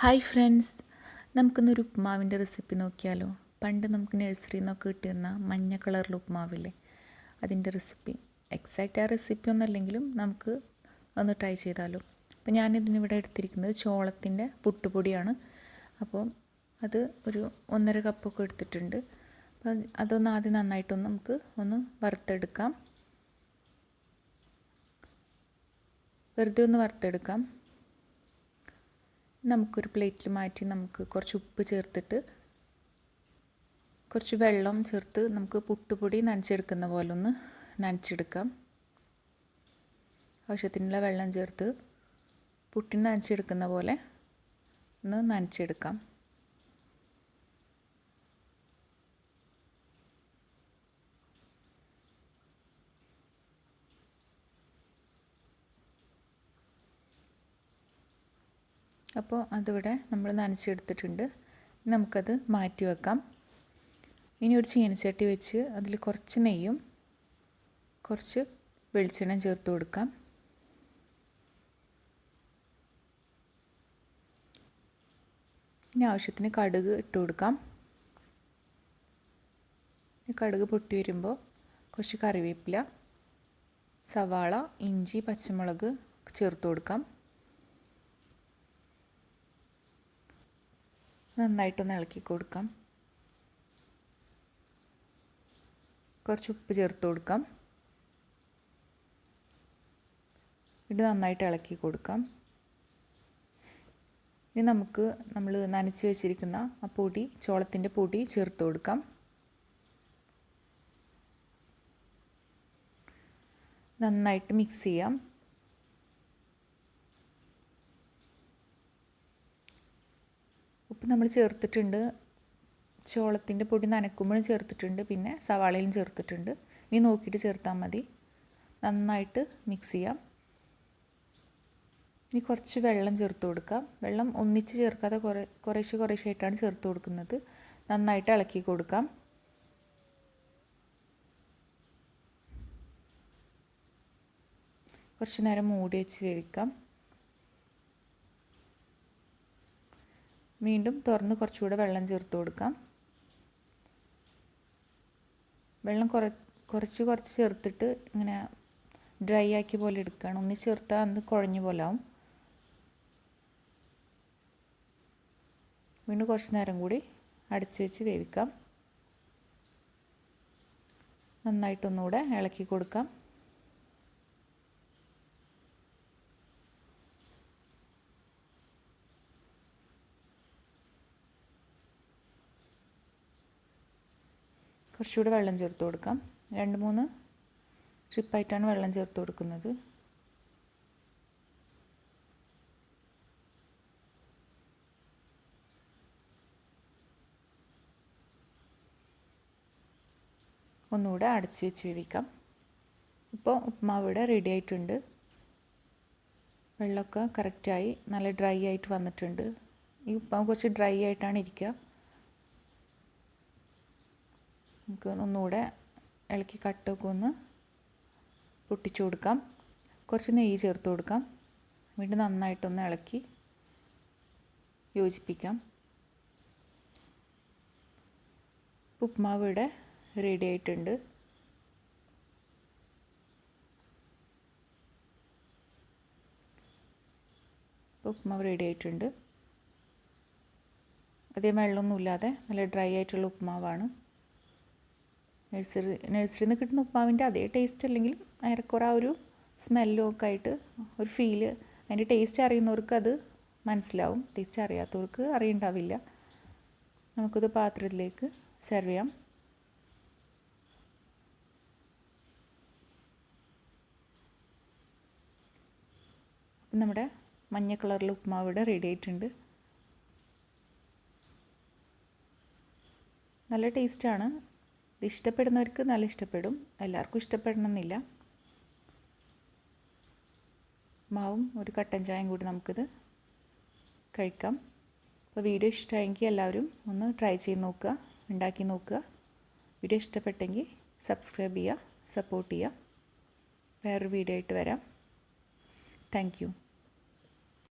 Hi friends നമുക്കിന്നൊരു ഉപ്മാവിന്റെ recipe നോക്കിയാലോ? പണ്ട് നമുക്ക് നഴ്സറിയിൽ നിന്നൊക്കെ കിട്ടിയിരുന്ന മഞ്ഞ കളറിൽ ഉപ്മാവില്ലേ? അതിന്റെ റെസിപ്പി എക്സാക്റ്റ് ആ റെസിപ്പി ഒന്നല്ലെങ്കിലും നമുക്ക് ഒന്ന് ട്രൈ ചെയ്താലോ? അപ്പോൾ ഞാനിതിനിവിടെ എടുത്തിരിക്കുന്നത് ചോളത്തിന്റെ പുട്ടുപൊടിയാണ്. അപ്പോൾ അത് ഒരു ഒന്നര കപ്പൊക്കെ എടുത്തിട്ടുണ്ട്. അപ്പോൾ അതൊന്ന് ആദ്യം നന്നായിട്ടൊന്ന് നമുക്ക് ഒന്ന് വറുത്തെടുക്കാം. വെറുതെ ഒന്ന് വറുത്തെടുക്കാം. നമുക്കൊരു പ്ലേറ്റിൽ മാറ്റി നമുക്ക് കുറച്ച് ഉപ്പ് ചേർത്തിട്ട് കുറച്ച് വെള്ളം ചേർത്ത് നമുക്ക് പുട്ടുപൊടി നനച്ചെടുക്കുന്ന പോലെ ഒന്ന് നനച്ചെടുക്കാം. ആവശ്യത്തിനുള്ള വെള്ളം ചേർത്ത് പുട്ടിന് നനച്ചെടുക്കുന്ന പോലെ ഒന്ന് നനച്ചെടുക്കാം. അപ്പോൾ അതിവിടെ നമ്മൾ നനച്ചെടുത്തിട്ടുണ്ട്. നമുക്കത് മാറ്റി വെക്കാം. ഇനി ഒരു ചീനച്ചട്ടി വെച്ച് അതിൽ കുറച്ച് നെയ്യും കുറച്ച് വെളിച്ചെണ്ണ ചേർത്ത് കൊടുക്കാം. ഇനി ആവശ്യത്തിന് കടുക് ഇട്ട് കൊടുക്കാം. കടുക് പൊട്ടി വരുമ്പോൾ കുറച്ച് കറിവേപ്പില സവാള ഇഞ്ചി പച്ചമുളക് ചേർത്ത് കൊടുക്കാം. നന്നായിട്ടൊന്ന് ഇളക്കി കൊടുക്കാം. കുറച്ച് ഉപ്പ് ചേർത്ത് കൊടുക്കാം. ഇത് നന്നായിട്ട് ഇളക്കി കൊടുക്കാം. ഇനി നമുക്ക് നമ്മൾ നനച്ച് വെച്ചിരിക്കുന്ന ആ പൊടി ചോളത്തിന്റെ പൊടി ചേർത്ത് കൊടുക്കാം. നന്നായിട്ട് മിക്സ് ചെയ്യാം. ഉപ്പ് നമ്മൾ ചേർത്തിട്ടുണ്ട്. ചോളത്തിന്റെ പൊടി നനക്കുമ്പോഴും ചേർത്തിട്ടുണ്ട്. പിന്നെ സവാളയിലും ചേർത്തിട്ടുണ്ട്. ഇനി നോക്കിയിട്ട് ചേർത്താൽ മതി. നന്നായിട്ട് മിക്സ് ചെയ്യാം. ഇനി കുറച്ച് വെള്ളം ചേർത്ത് കൊടുക്കാം. വെള്ളം ഒന്നിച്ച് ചേർക്കാതെ കുറേ കുറേശ്ശെ കുറേശ്ശായിട്ടാണ് ചേർത്ത് കൊടുക്കുന്നത്. നന്നായിട്ട് ഇളക്കി കൊടുക്കാം. കുറച്ച് നേരം മൂടി വെച്ച് വേവിക്കാം. വീണ്ടും തുറന്ന് കുറച്ചുകൂടെ വെള്ളം ചേർത്ത് കൊടുക്കാം. വെള്ളം കുറ കുറച്ച് കുറച്ച് ചേർത്തിട്ട് ഇങ്ങനെ ഡ്രൈ ആക്കി പോലെ എടുക്കുകയാണ്. ഒന്ന് ചേർത്താൽ അന്ന് കുഴഞ്ഞു പോലെ ആവും. വീണ്ടും കുറച്ച് നേരം കൂടി അടച്ചു വെച്ച് വേവിക്കാം. നന്നായിട്ടൊന്നുകൂടെ ഇളക്കി കൊടുക്കാം. കുറച്ചുകൂടി വെള്ളം ചേർത്ത് കൊടുക്കാം. രണ്ട് മൂന്ന് ട്രിപ്പായിട്ടാണ് വെള്ളം ചേർത്ത് കൊടുക്കുന്നത്. ഒന്നുകൂടെ അടച്ച് വെച്ച് വേവിക്കാം. ഇപ്പോൾ ഉപ്മാവ് ഇവിടെ റെഡി ആയിട്ടുണ്ട്. വെള്ളമൊക്കെ കറക്റ്റായി നല്ല ഡ്രൈ ആയിട്ട് വന്നിട്ടുണ്ട്. ഈ ഉപ്മാവ് കുറച്ച് ഡ്രൈ ആയിട്ടാണ് ഇരിക്കുക. നമുക്ക് ഒന്നുകൂടെ ഇളക്കി കട്ടൊക്കെ ഒന്ന് പൊട്ടിച്ചു കൊടുക്കാം. കുറച്ച് നെയ്യ് ചേർത്ത് കൊടുക്കാം. വീണ്ടും നന്നായിട്ടൊന്ന് ഇളക്കി യോജിപ്പിക്കാം. ഉപ്മാവ് ഇവിടെ റെഡി ആയിട്ടുണ്ട്. ഉപ്മാവ് റെഡി ആയിട്ടുണ്ട്. അധികം വെള്ളമൊന്നുമില്ലാതെ നല്ല ഡ്രൈ ആയിട്ടുള്ള ഉപ്മാവാണ്. നഴ്സറി നഴ്സറിയിൽ നിന്ന് കിട്ടുന്ന ഉപ്പാവിന്റെ അതേ ടേസ്റ്റ് അല്ലെങ്കിലും ഏറെക്കുറെ ആ ഒരു സ്മെല്ലും ഒക്കെ ആയിട്ട് ഒരു ഫീൽ അതിന്റെ ടേസ്റ്റ് അറിയുന്നവർക്ക് അത് മനസ്സിലാവും. ടേസ്റ്റ് അറിയാത്തവർക്ക് അറിയണ്ടാവില്ല. നമുക്കത് പാത്രത്തിലേക്ക് സെർവ് ചെയ്യാം. നമ്മുടെ മഞ്ഞ കളറിലെ ഉപ്മാവ് ഇവിടെ റെഡി ആയിട്ടുണ്ട്. നല്ല ടേസ്റ്റാണ് ഇത് ഇഷ്ടപ്പെടുന്നവർക്ക് നല്ല ഇഷ്ടപ്പെടും. എല്ലാവർക്കും ഇഷ്ടപ്പെടണമെന്നില്ല. മാവും ഒരു കട്ടൻ ചായയും കൂടി നമുക്കിത് കഴിക്കാം. അപ്പോൾ വീഡിയോ ഇഷ്ടമായെങ്കിൽ എല്ലാവരും ഒന്ന് ട്രൈ ചെയ്ത് നോക്കുക ഉണ്ടാക്കി നോക്കുക. വീഡിയോ ഇഷ്ടപ്പെട്ടെങ്കിൽ സബ്സ്ക്രൈബ് ചെയ്യുക സപ്പോർട്ട് ചെയ്യുക. വേറൊരു വീഡിയോ ആയിട്ട് വരാം. താങ്ക്